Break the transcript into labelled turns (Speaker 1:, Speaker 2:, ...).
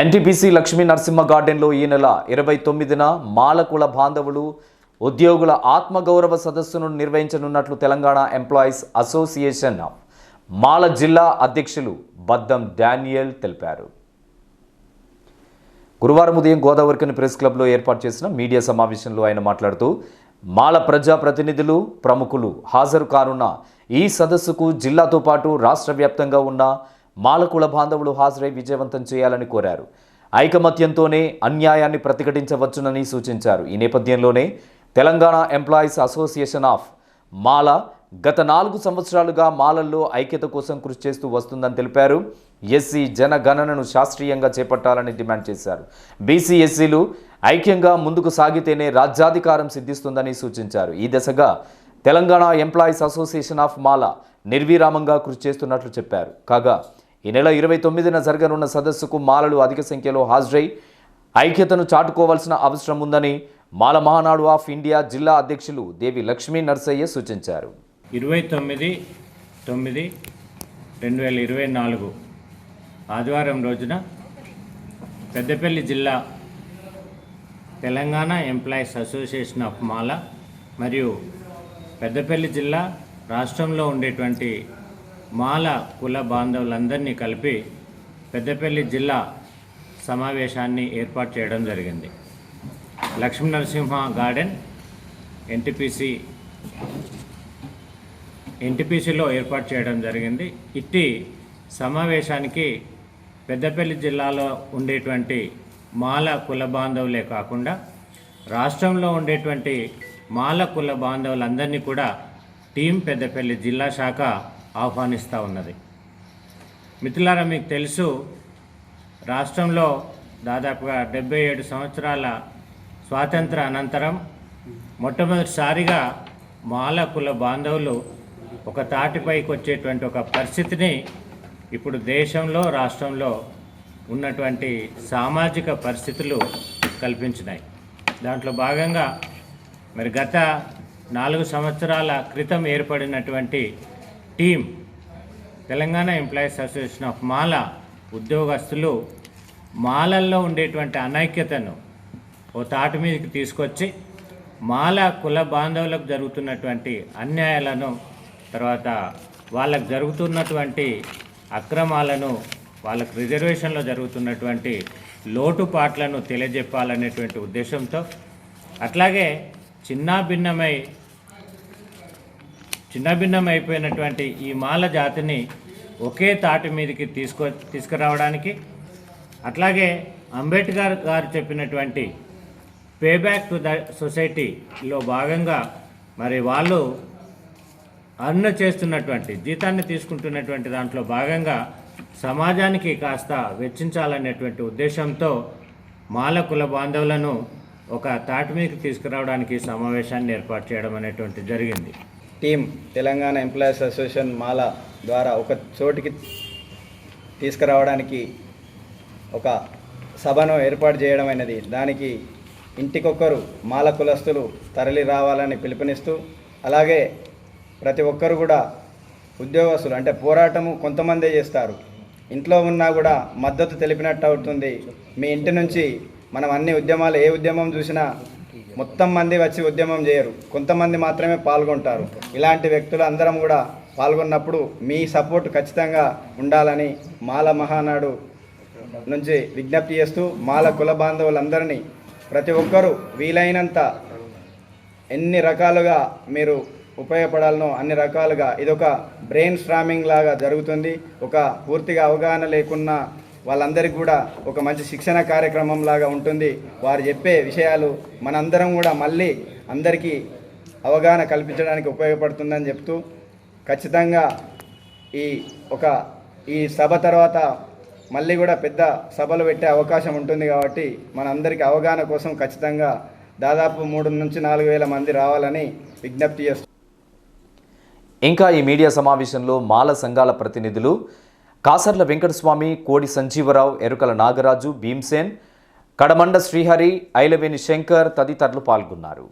Speaker 1: NTPC Lakshmi Narasimha గార్డెన్లో ఈ నెల ఇరవై తొమ్మిదిన మాలకుల బాంధవులు ఉద్యోగుల ఆత్మగౌరవ సదస్సును నిర్వహించనున్నట్లు తెలంగాణ ఎంప్లాయీస్ అసోసియేషన్ మాల జిల్లా అధ్యక్షులు బద్దం డానియల్ తెలిపారు. గురువారం ఉదయం గోదావరికని ప్రెస్ క్లబ్లో ఏర్పాటు చేసిన మీడియా సమావేశంలో ఆయన మాట్లాడుతూ మాల ప్రజా ప్రతినిధులు ప్రముఖులు హాజరు కానున్న ఈ సదస్సుకు జిల్లాతో పాటు రాష్ట్ర వ్యాప్తంగా ఉన్న మాలకుల బాంధవులు హాజరై విజయవంతం చేయాలని కోరారు. ఐకమత్యంతోనే అన్యాయాన్ని ప్రతిఘటించవచ్చునని సూచించారు. ఈ నేపథ్యంలోనే Telangana employees association of Mala గత నాలుగు సంవత్సరాలుగా మాలల్లో ఐక్యత కోసం కృషి చేస్తూ వస్తుందని తెలిపారు. ఎస్సీ జనగణనను శాస్త్రీయంగా చేపట్టాలని డిమాండ్ చేశారు. బీసీ ఎస్సీలు ఐక్యంగా ముందుకు సాగితేనే రాజ్యాధికారం సిద్ధిస్తుందని సూచించారు. ఈ దశగా Telangana employees association of Mala నిర్విరామంగా కృషి చేస్తున్నట్లు చెప్పారు. కాగా ఈ నెల ఇరవై తొమ్మిదిన జరగనున్న సదస్సుకు మాలలు అధిక సంఖ్యలో హాజరై ఐక్యతను చాటుకోవాల్సిన అవసరం ఉందని మాల మహానాడు ఆఫ్ ఇండియా జిల్లా అధ్యక్షులు దేవి లక్ష్మీ నర్సయ్య సూచించారు.
Speaker 2: ఇరవై తొమ్మిది తొమ్మిది రెండు వేల ఇరవై నాలుగు ఆదివారం రోజున పెద్దపల్లి జిల్లా Telangana employees association of Mala మరియు పెద్దపల్లి జిల్లా రాష్ట్రంలో ఉండేటువంటి మాల కుల బాంధవులందరినీ కలిపి పెద్దపల్లి జిల్లా సమావేశాన్ని ఏర్పాటు చేయడం జరిగింది. లక్ష్మీ నరసింహ గార్డెన్ ఎన్టీపీసీ ఎన్టీపీసీలో ఏర్పాటు చేయడం జరిగింది. ఇట్టి సమావేశానికి పెద్దపల్లి జిల్లాలో ఉండేటువంటి మాల కుల బాంధవులే కాకుండా రాష్ట్రంలో ఉండేటువంటి మాల కుల బాంధవులందరినీ కూడా టీం పెద్దపల్లి జిల్లా శాఖ ఆహ్వానిస్తూ ఉన్నది. మిత్రులారా మీకు తెలుసు రాష్ట్రంలో దాదాపుగా డెబ్బై ఏడు సంవత్సరాల స్వాతంత్ర అనంతరం మొట్టమొదటిసారిగా మాల కుల బాంధవులు ఒక తాటిపైకి వచ్చేటువంటి ఒక పరిస్థితిని ఇప్పుడు దేశంలో రాష్ట్రంలో ఉన్నటువంటి సామాజిక పరిస్థితులు కల్పించినాయి. దాంట్లో భాగంగా మరి గత నాలుగు సంవత్సరాల క్రితం ఏర్పడినటువంటి team Telangana employees association of Mala ఉద్యోగస్తులు మాలల్లో ఉండేటువంటి అనైక్యతను ఓ తాటి మీదకి తీసుకొచ్చి మాల కుల బాంధవులకు జరుగుతున్నటువంటి అన్యాయాలను తర్వాత వాళ్ళకు జరుగుతున్నటువంటి అక్రమాలను వాళ్ళకు రిజర్వేషన్లో జరుగుతున్నటువంటి లోటుపాట్లను తెలియజెప్పాలనేటువంటి ఉద్దేశంతో అట్లాగే చిన్నాభిన్నమై చిన్నభిన్నమైపోయినటువంటి అయిపోయినటువంటి ఈ మాల జాతిని ఒకే తాటి మీదకి తీసుకొ తీసుకురావడానికి అట్లాగే అంబేద్కర్ గారు చెప్పినటువంటి పేబ్యాక్ టు ద సొసైటీలో భాగంగా మరి వాళ్ళు అర్న్ చేస్తున్నటువంటి జీతాన్ని తీసుకుంటున్నటువంటి దాంట్లో భాగంగా సమాజానికి కాస్త వెచ్చించాలనేటువంటి ఉద్దేశంతో మాల కుల బాంధవులను ఒక తాటి మీదకి తీసుకురావడానికి సమావేశాన్ని ఏర్పాటు చేయడం అనేటువంటి జరిగింది.
Speaker 3: Team Telangana employees association Mala ద్వారా ఒక చోటికి తీసుకురావడానికి ఒక సభను ఏర్పాటు చేయడం దానికి ఇంటికొక్కరు మాల కులస్తులు తరలి రావాలని పిలుపునిస్తూ అలాగే ప్రతి ఒక్కరు కూడా ఉద్యోగస్తులు అంటే పోరాటము కొంతమందే చేస్తారు. ఇంట్లో ఉన్నా కూడా మద్దతు తెలిపినట్టు అవుతుంది. మీ ఇంటి నుంచి మనం అన్ని ఉద్యమాలు ఏ ఉద్యమం చూసినా మొత్తం మంది వచ్చి ఉద్యమం చేయరు. కొంతమంది మాత్రమే పాల్గొంటారు. ఇలాంటి వ్యక్తులు అందరం కూడా పాల్గొన్నప్పుడు మీ సపోర్ట్ ఖచ్చితంగా ఉండాలని మాల మహానాడు నుంచి విజ్ఞప్తి చేస్తూ మాల కుల బాంధవులందరినీ ప్రతి ఒక్కరూ వీలైనంత ఎన్ని రకాలుగా మీరు ఉపయోగపడాలనో అన్ని రకాలుగా ఇదొక బ్రెయిన్ స్ట్రామింగ్ లాగా జరుగుతుంది. ఒక పూర్తిగా అవగాహన లేకున్నా వాళ్ళందరికీ కూడా ఒక మంచి శిక్షణ కార్యక్రమం లాగా ఉంటుంది. వారు చెప్పే విషయాలు మనందరం కూడా మళ్ళీ అందరికీ అవగాహన కల్పించడానికి ఉపయోగపడుతుందని చెప్తూ ఖచ్చితంగా ఈ ఒక ఈ సభ తర్వాత మళ్ళీ కూడా పెద్ద సభలు పెట్టే అవకాశం ఉంటుంది కాబట్టి మనందరికీ అవగాహన కోసం ఖచ్చితంగా దాదాపు మూడు నుంచి నాలుగు వేల మంది రావాలని విజ్ఞప్తి చేస్తున్నాం
Speaker 1: ఇంకా ఈ మీడియా సమావేశంలో మాల సంఘాల ప్రతినిధులు కాసర్ల వెంకటస్వామి కోడి సంజీవరావు ఎరుకల నాగరాజు భీమ్సేన్ కడమండ శ్రీహరి ఐలవేని శంకర్ తదితరులు పాల్గొన్నారు.